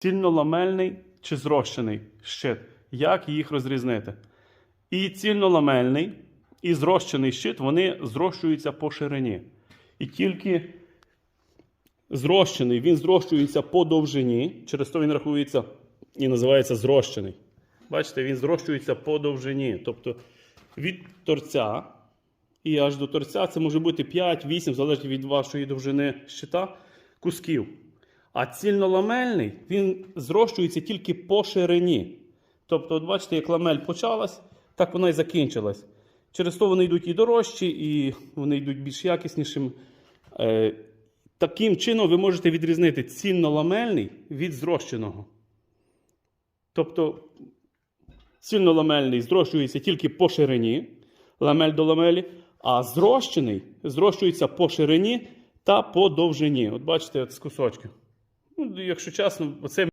цільноламельний чи зрощений щит. Як їх розрізнити? І цільноламельний, і зрощений щит вони зрощуються по ширині. І тільки зрощений, він зрощується по довжині, через то він рахується і називається зрощений. Бачите, він зрощується по довжині. Тобто від торця і аж до торця це може бути 5-8, залежить від вашої довжини щита, кусків. А цільноламельний він зрощується тільки по ширині. Тобто, от бачите, як ламель почалась, так вона і закінчилась. Через то вони йдуть і дорожчі, і вони йдуть більш якіснішим. Е, таким чином ви можете відрізнити цільноламельний від зрощеного. Тобто, цільноламельний зрощується тільки по ширині, ламель до ламелі, а зрощений зрощується по ширині та по довжині. От бачите, от з кусочків. Ну, якщо чесно, оце